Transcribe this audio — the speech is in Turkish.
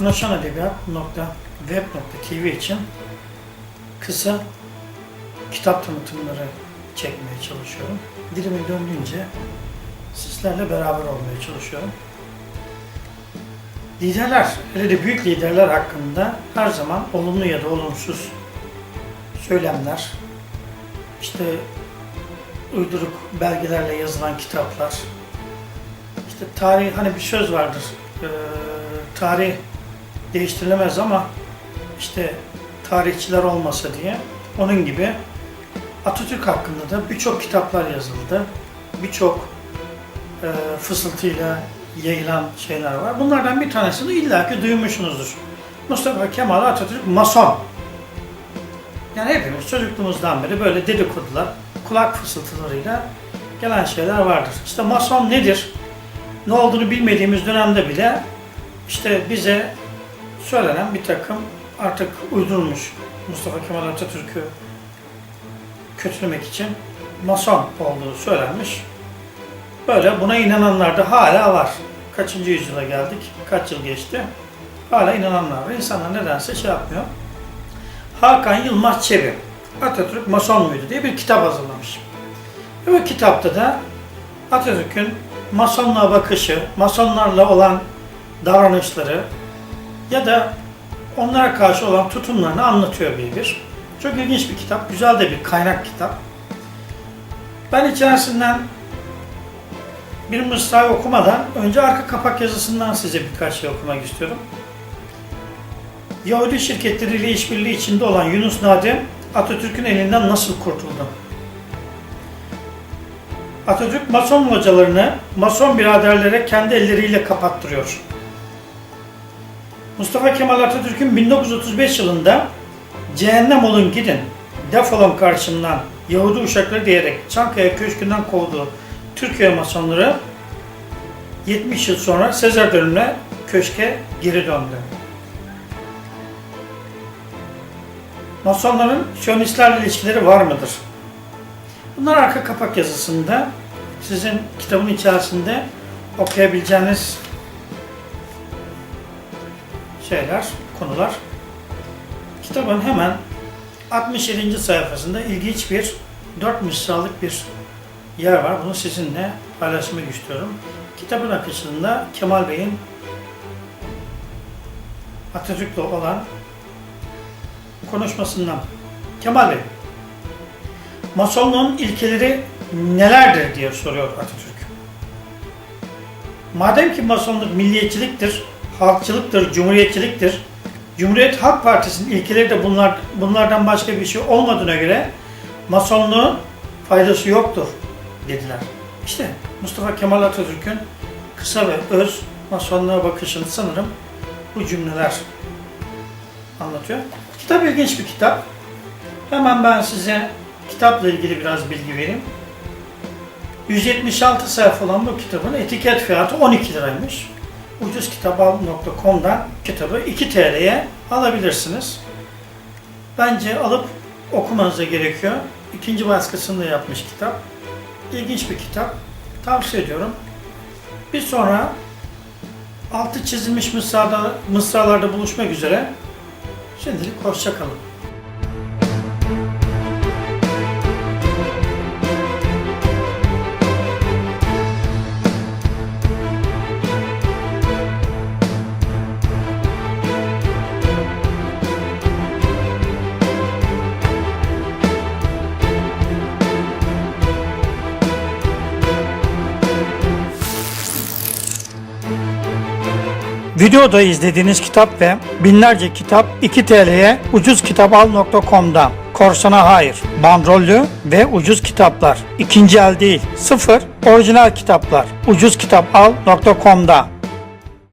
aknaşanedebiyat.web.tv için kısa kitap tanıtımları çekmeye çalışıyorum. Dilime döndüğünce sizlerle beraber olmaya çalışıyorum. Liderler, hele de büyük liderler hakkında her zaman olumlu ya da olumsuz söylemler, işte uyduruk belgelerle yazılan kitaplar, işte tarih, hani bir söz vardır, eee, tarih değiştirilemez ama işte tarihçiler olmasa diye, onun gibi Atatürk hakkında da birçok kitaplar yazıldı, birçok eee fısıltıyla yayılan şeyler var. Bunlardan bir tanesini illaki duymuşsunuzdur. Mustafa Kemal Atatürk Mason. Yani hepimiz çocukluğumuzdan beri böyle dedikodular, kulak fısıltılarıyla gelen şeyler vardır. İşte Mason nedir? Ne olduğunu bilmediğimiz dönemde bile işte bize söylenen bir takım artık uydurulmuş Mustafa Kemal Atatürk'ü kötülemek için Mason olduğu söylenmiş. Böyle buna inananlar da hala var. Kaçıncı yüzyıla geldik? Kaç yıl geçti? Hala inananlar var. İnsanlar nedense şey yapmıyor. Hakan Yılmaz Çebi, Atatürk Mason muydu diye bir kitap hazırlamış. Ve bu kitapta da Atatürk'ün Masonluğa bakışı, Masonlarla olan davranışları ya da onlara karşı olan tutumlarını anlatıyor bir bir. Çok ilginç bir kitap, güzel de bir kaynak kitap. Ben içerisinden bir mısra okumadan önce arka kapak yazısından size birkaç şey okumak istiyorum. Yahudi şirketleriyle işbirliği içinde olan Yunus Nadim Atatürk'ün elinden nasıl kurtuldu? Atatürk Mason hocalarını Mason biraderlere kendi elleriyle kapattırıyor. Mustafa Kemal Atatürk'ün 1935 yılında cehennem olun gidin, defolun karşımdan Yahudi uşakları diyerek Çankaya Köşkü'nden kovduğu Türkiye Masonları 70 yıl sonra Sezar dönümüne köşke geri döndü. Masonların Siyonistlerle ilişkileri var mıdır? Bunlar arka kapak yazısında sizin kitabın içerisinde okuyabileceğiniz şeyler, konular. Kitabın hemen 67. sayfasında ilginç bir 4 mısralık bir yer var. Bunu sizinle paylaşmak istiyorum. Kitabın akışında Kemal Bey'in Atatürk'le olan konuşmasından. Kemal Bey, Masonluğun ilkeleri nelerdir diye soruyor Atatürk. Madem ki Masonluk milliyetçiliktir, halkçılıktır, cumhuriyetçiliktir, Cumhuriyet Halk Partisi'nin ilkeleri de bunlar, bunlardan başka bir şey olmadığına göre Masonluğun faydası yoktur dediler. İşte Mustafa Kemal Atatürk'ün kısa ve öz Masonluğa bakışını sanırım bu cümleler anlatıyor. Kitap ilginç bir kitap. Hemen ben size kitapla ilgili biraz bilgi vereyim. 176 sayfa olan bu kitabın etiket fiyatı 12 liraymış. Ucuzkitabal.com'dan kitabı 2 TL'ye alabilirsiniz. Bence alıp okumanıza gerekiyor. İkinci baskısını yapmış kitap. İlginç bir kitap. Tavsiye ediyorum. Bir sonra altı çizilmiş mısrada, mısralarda buluşmak üzere. Şimdilik hoşçakalın. Videoda izlediğiniz kitap ve binlerce kitap 2 TL'ye ucuzkitabal.com'da. Korsana hayır, bandrollü ve ucuz kitaplar. İkinci el değil, sıfır, orijinal kitaplar. ucuzkitabal.com'da.